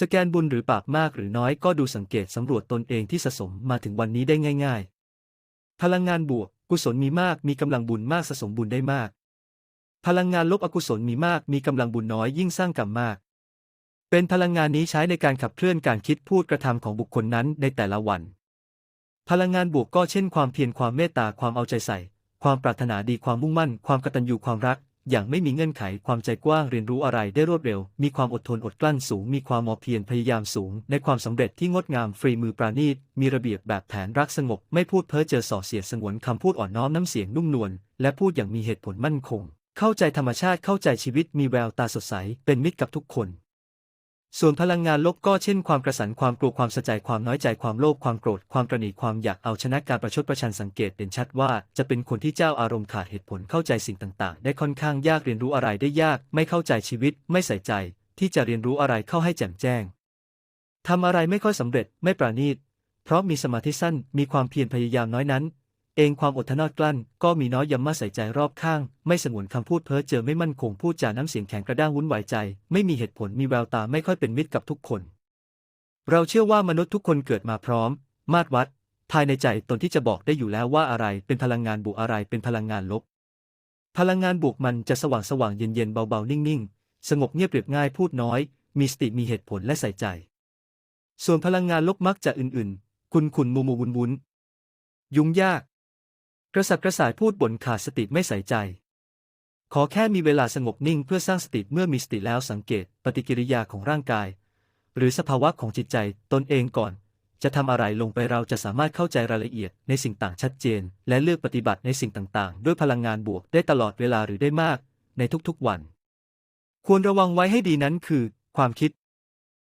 สแกนบุญหรือปากมากหรือน้อยก็ดูสังเกตสำรวจตนเองที่สะสมมาถึงวันนี้ได้ง่าย ๆ พลังงานบวก กุศลมีมากมีกำลังบุญมากสะสมบุญได้มาก พลังงานลบอกุศลมีมากมีกำลังบุญน้อยยิ่งสร้างกรรมมาก เป็นพลังงานนี้ใช้ในการขับเคลื่อนการคิดพูดกระทำของบุคคลนั้นในแต่ละวัน พลังงานบวกก็เช่น ความเพียรความเมตตาความเอาใจใส่ ความปรารถนาดีความมุ่งมั่น ความกตัญญูความรัก อย่างไม่มีเงื่อนไขความใจกว้างเรียนรู้อะไรได้รวดเร็ว มีความอดทนอดกลั้นสูง มีความมอเพียรพยายามสูง ในความสำเร็จที่งดงามฟรีมือปราณีต มีระเบียบแบบแผนรักสงบ ไม่พูดเพ้อเจอส่อเสียดสงวนคำพูดอ่อนน้อมน้ำเสียงนุ่มนวลและพูดอย่างมีเหตุผลมั่นคง เข้าใจธรรมชาติเข้าใจชีวิตมีแววตาสดใส เป็นมิตรกับทุกคน ส่วนพลังงานลบก็เช่นความกระสันความกลัวความสะใจความน้อยใจความโลภความโกรธความตระหนีความอยากเอาชนะการประชดประชันสังเกตเด่นชัดว่าจะเป็นคนที่เจ้าอารมณ์ขาดเหตุผลเข้าใจสิ่งต่างๆ ได้ค่อนข้างยากเรียนรู้อะไรได้ยาก ไม่เข้าใจชีวิต ไม่ใส่ใจ ที่จะเรียนรู้อะไรเข้าให้แจ่มแจ้งทำอะไรไม่ค่อยสำเร็จไม่ปราณีตเพราะมีสมาธิสั้นมีความเพียรพยายามน้อยนั้น เองความอดทนอดกลั้นก็มีน้อยยำมาใส่ใจรอบข้าง ไม่สงวนคำพูดเพ้อเจอไม่มั่นคงพูดจาน้ำเสียงแข็งกระด้างวุ่นวายใจ ไม่มีเหตุผลมีแววตาไม่ค่อยเป็นมิตรกับทุกคน เราเชื่อว่ามนุษย์ทุกคนเกิดมาพร้อม มาตรวัด ภายในใจตนที่จะบอกได้อยู่แล้วว่าอะไรเป็นพลังงานบวกอะไรเป็นพลังงานลบ พลังงานบวกมันจะสว่างสว่างเย็นเย็นๆเบาๆนิ่งๆ สงบเงียบเรียบง่ายพูดน้อย มีสติมีเหตุผลและใส่ใจ ส่วนพลังงานลบมักจะอื่นๆ คุณขุนมูมูวุนวุนยุ่งยาก กระสับกระส่ายพูดบ่นขาดสติไม่ใส่ใจ ขอแค่มีเวลาสงบนิ่งเพื่อสร้างสติเมื่อมีสติแล้วสังเกตปฏิกิริยาของร่างกาย หรือสภาวะของจิตใจตนเองก่อน จะทำอะไรลงไปเราจะสามารถเข้าใจรายละเอียดในสิ่งต่างชัดเจน และเลือกปฏิบัติในสิ่งต่างๆ ด้วยพลังงานบวกได้ตลอดเวลาหรือได้มาก ในทุกๆวัน ควรระวังไว้ให้ดีนั้นคือ ความคิด